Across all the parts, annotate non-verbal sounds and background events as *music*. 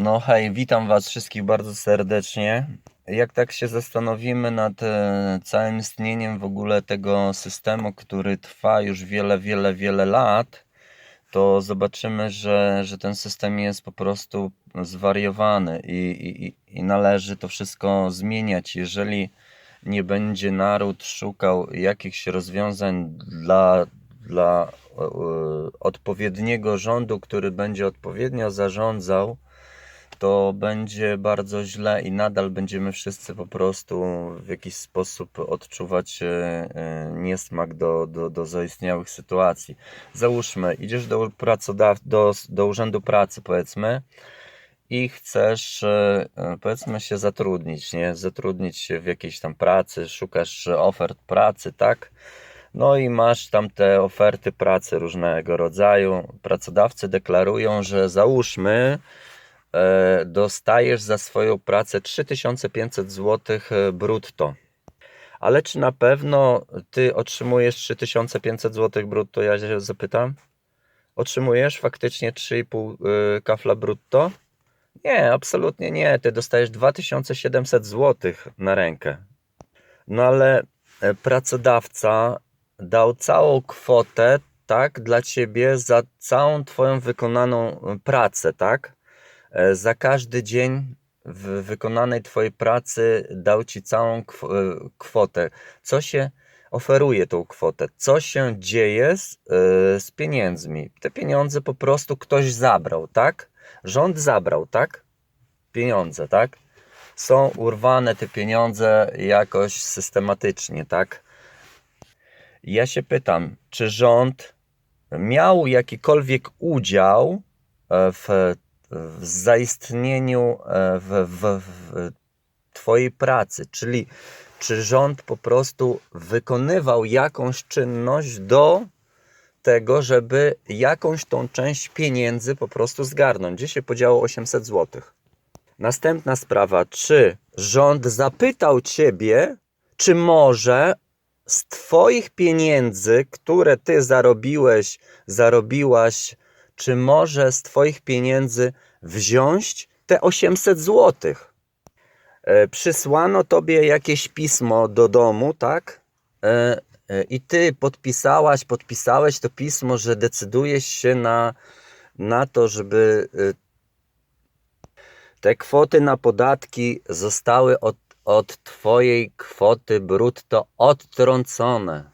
No hej, witam Was wszystkich bardzo serdecznie. Jak tak się zastanowimy nad e, całym istnieniem w ogóle tego systemu, który trwa już wiele, wiele, wiele lat, to zobaczymy, że, że ten system jest po prostu zwariowany i, i, i- należy to wszystko zmieniać. Jeżeli nie będzie naród szukał jakichś rozwiązań dla, dla e, e, odpowiedniego rządu, który będzie odpowiednio zarządzał, to będzie bardzo źle i nadal będziemy wszyscy po prostu w jakiś sposób odczuwać e, e, niesmak do, do, do zaistniałych sytuacji. Załóżmy, idziesz do, pracodaw- do, do urzędu pracy, powiedzmy, i chcesz, e, powiedzmy, się zatrudnić, nie? Zatrudnić się w jakiejś tam pracy, szukasz ofert pracy, tak? No i masz tam te oferty pracy różnego rodzaju. Pracodawcy deklarują, że załóżmy, dostajesz za swoją pracę 3500 zł brutto. Ale czy na pewno ty otrzymujesz 3500 zł brutto? Ja się zapytam. Otrzymujesz faktycznie 3,5 y, kafla brutto? Nie, absolutnie nie. Ty dostajesz 2700 zł na rękę. No ale e, pracodawca dał całą kwotę, tak, dla ciebie za całą twoją wykonaną e, pracę, tak? E, Za każdy dzień w wykonanej twojej pracy dał ci całą e, kwotę. Co się oferuje tą kwotę? Co się dzieje z, e, z pieniędzmi? Te pieniądze po prostu ktoś zabrał, tak? Rząd zabrał, tak? Pieniądze, tak? Są urwane te pieniądze jakoś systematycznie, tak? Ja się pytam, czy rząd miał jakikolwiek udział w, w zaistnieniu e, w, w, w Twojej pracy? Czyli czy rząd po prostu wykonywał jakąś czynność do tego, żeby jakąś tą część pieniędzy po prostu zgarnąć? Gdzie się podziało 800 zł? Następna sprawa, czy rząd zapytał ciebie, czy może z twoich pieniędzy, które ty zarobiłeś, zarobiłaś, czy może z twoich pieniędzy wziąć te 800 złotych? E, Przysłano tobie jakieś pismo do domu, tak? E, e, I ty podpisałaś, podpisałeś to pismo, że decydujesz się na, na to, żeby te kwoty na podatki zostały od, od Twojej kwoty brutto odtrącone.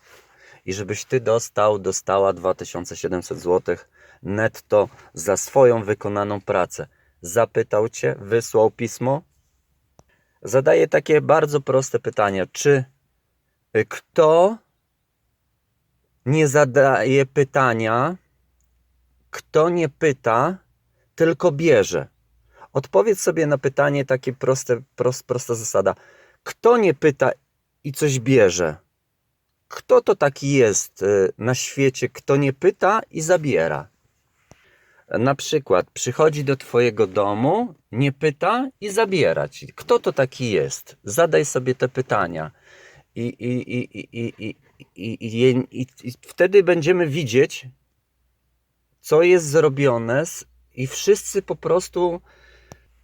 I żebyś Ty dostał, dostała 2700 zł netto za swoją wykonaną pracę. Zapytał Cię, wysłał pismo. Zadaję takie bardzo proste pytania. Czy kto nie zadaje pytania, kto nie pyta, tylko bierze? Odpowiedz sobie na pytanie takie proste, prost, prosta zasada. Kto nie pyta i coś bierze? Kto to taki jest y, na świecie, kto nie pyta i zabiera? na przykład przychodzi do Twojego domu, nie pyta i zabiera ci. Kto to taki jest? Zadaj sobie te pytania. I, i, i, i, i, i, i, i wtedy będziemy widzieć, co jest zrobione, z, i wszyscy po prostu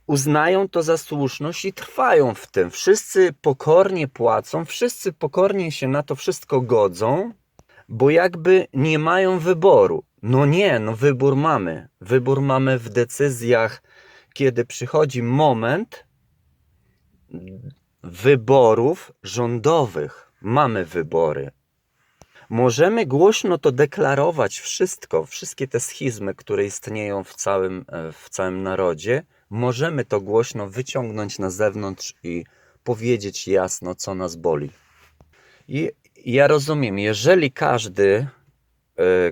uznają to za słuszność i trwają w tym. Wszyscy pokornie płacą, wszyscy pokornie się na to wszystko godzą, bo jakby nie mają wyboru. No nie, no wybór mamy. Wybór mamy w decyzjach, kiedy przychodzi moment wyborów rządowych. Mamy wybory. Możemy głośno to deklarować wszystko, wszystkie te schizmy, które istnieją w całym, e, w całym narodzie. Możemy to głośno wyciągnąć na zewnątrz i powiedzieć jasno, co nas boli. I ja rozumiem, jeżeli każdy,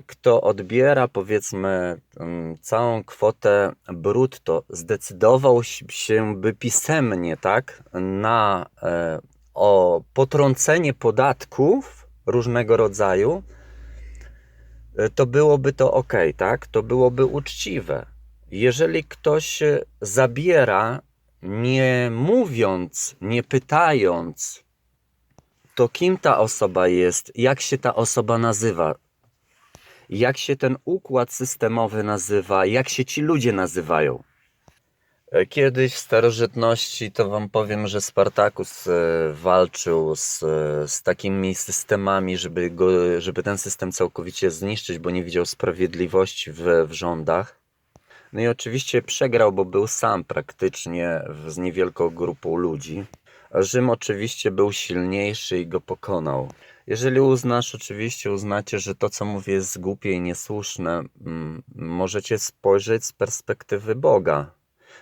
kto odbiera powiedzmy mm, całą kwotę brutto, zdecydował się by pisemnie, tak, na e, o potrącenie podatków różnego rodzaju, e, to byłoby to ok, tak? To byłoby uczciwe. Jeżeli ktoś zabiera, nie mówiąc, nie pytając, to kim ta osoba jest, jak się ta osoba nazywa, jak się ten układ systemowy nazywa, jak się ci ludzie nazywają. E, Kiedyś w starożytności to wam powiem, że Spartakus e, walczył z, e, z takimi systemami, żeby, go, żeby ten system całkowicie zniszczyć, bo nie widział sprawiedliwości w, w rządach. No i oczywiście przegrał, bo był sam praktycznie z niewielką grupą ludzi. Rzym oczywiście był silniejszy i go pokonał. Jeżeli uznasz, oczywiście uznacie, że to, co mówię, jest głupie i niesłuszne, mm, możecie spojrzeć z perspektywy Boga.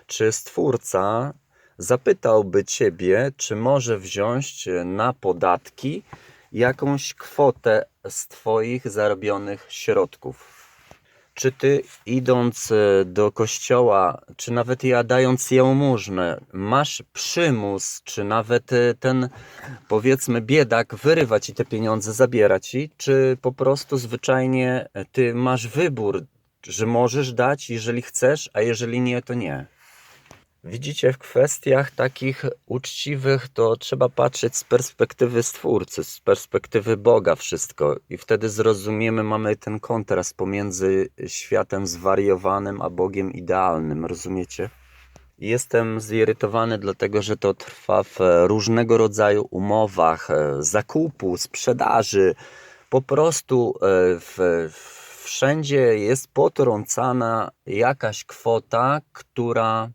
Czy Stwórca zapytałby Ciebie, czy może wziąć na podatki jakąś kwotę z Twoich zarobionych środków? Czy Ty idąc e, do kościoła, czy nawet jadając jałmużnę, masz przymus, czy nawet e, ten powiedzmy biedak wyrywa Ci te pieniądze, zabiera Ci, czy po prostu zwyczajnie e, Ty masz wybór, że możesz dać, jeżeli chcesz, a jeżeli nie, to nie? Widzicie, w kwestiach takich uczciwych to trzeba patrzeć z perspektywy Stwórcy, z perspektywy Boga wszystko i wtedy zrozumiemy, mamy ten kontrast pomiędzy światem zwariowanym a Bogiem idealnym, rozumiecie? Jestem zirytowany, dlatego że to trwa w różnego rodzaju umowach e, zakupu, sprzedaży. Po prostu e, w, wszędzie jest potrącana jakaś kwota, która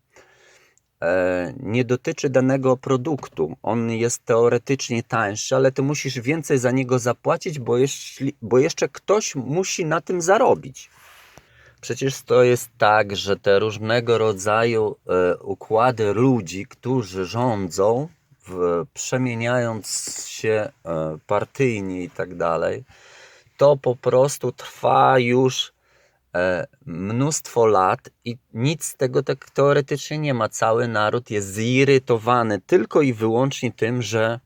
nie dotyczy danego produktu. On jest teoretycznie tańszy, ale ty musisz więcej za niego zapłacić, bo, jeśli, bo jeszcze ktoś musi na tym zarobić. Przecież to jest tak, że te różnego rodzaju e, układy ludzi, którzy rządzą, przemieniając się e, partyjnie i tak dalej, to po prostu trwa już e, mnóstwo lat i nic z tego tak teoretycznie nie ma. Cały naród jest zirytowany tylko i wyłącznie tym, że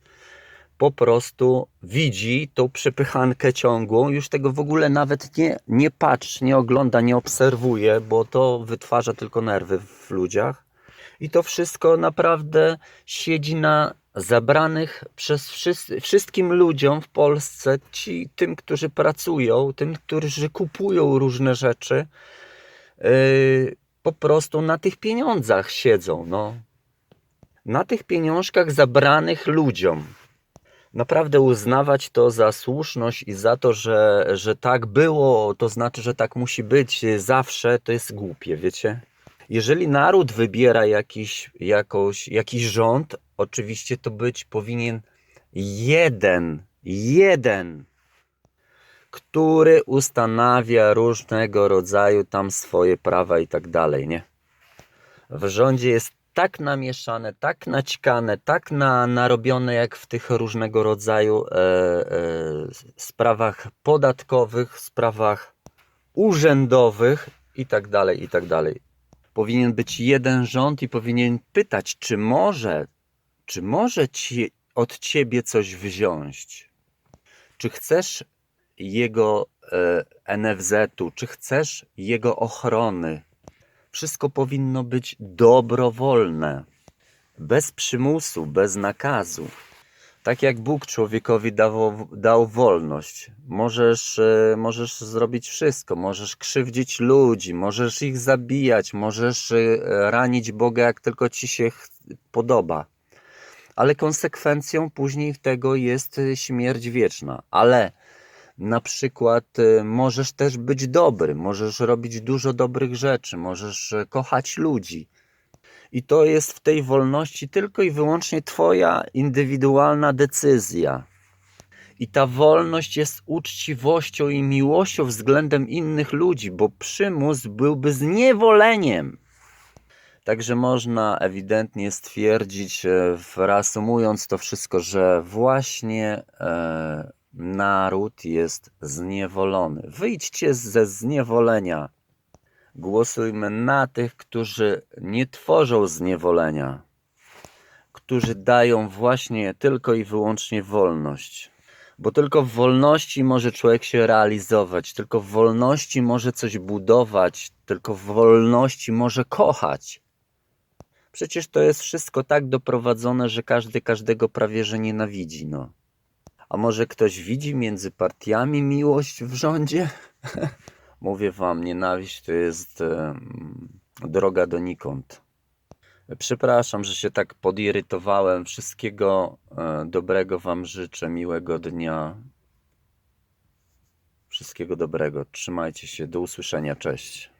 po prostu widzi tą przepychankę ciągłą, już tego w ogóle nawet nie, nie patrzy, nie ogląda, nie obserwuje, bo to wytwarza tylko nerwy w ludziach. I to wszystko naprawdę siedzi na zabranych przez wszyscy, wszystkim ludziom w Polsce, ci, tym, którzy pracują, tym, którzy kupują różne rzeczy, yy, po prostu na tych pieniądzach siedzą. No. Na tych pieniążkach zabranych ludziom naprawdę uznawać to za słuszność i za to, że, że tak było, to znaczy, że tak musi być zawsze, to jest głupie, wiecie? Jeżeli naród wybiera jakiś, jakąś, jakiś rząd, oczywiście to być powinien jeden, jeden, który ustanawia różnego rodzaju tam swoje prawa i tak dalej, nie? w rządzie jest tak namieszane, tak naćkane, tak na, narobione jak w tych różnego rodzaju e, e, sprawach podatkowych, sprawach urzędowych i tak dalej, i tak dalej. Powinien być jeden rząd i powinien pytać, czy może, czy może ci, od ciebie coś wziąć? Czy chcesz jego e, NFZ-u, czy chcesz jego ochrony? Wszystko powinno być dobrowolne, bez przymusu, bez nakazu. Tak jak Bóg człowiekowi dał, wolność. Możesz, e, możesz zrobić wszystko. Możesz krzywdzić ludzi, możesz ich zabijać, możesz e, ranić Boga, jak tylko ci się podoba. Ale konsekwencją później tego jest e, śmierć wieczna. Ale na przykład y, możesz też być dobry, możesz robić dużo dobrych rzeczy, możesz e, kochać ludzi. I to jest w tej wolności tylko i wyłącznie Twoja indywidualna decyzja. I ta wolność jest uczciwością i miłością względem innych ludzi, bo przymus byłby zniewoleniem. Także można ewidentnie stwierdzić, e, reasumując to wszystko, że właśnie e, naród jest zniewolony. Wyjdźcie ze zniewolenia. Głosujmy na tych, którzy nie tworzą zniewolenia, którzy dają właśnie tylko i wyłącznie wolność. Bo tylko w wolności może człowiek się realizować, tylko w wolności może coś budować, tylko w wolności może kochać. Przecież to jest wszystko tak doprowadzone, że każdy każdego prawie że nienawidzi, no. A może ktoś widzi między partiami miłość w rządzie? *laughs* Mówię wam, nienawiść to jest em, droga donikąd. Przepraszam, że się tak podirytowałem. Wszystkiego e, dobrego Wam życzę, miłego dnia. Wszystkiego dobrego. Trzymajcie się. Do usłyszenia. Cześć.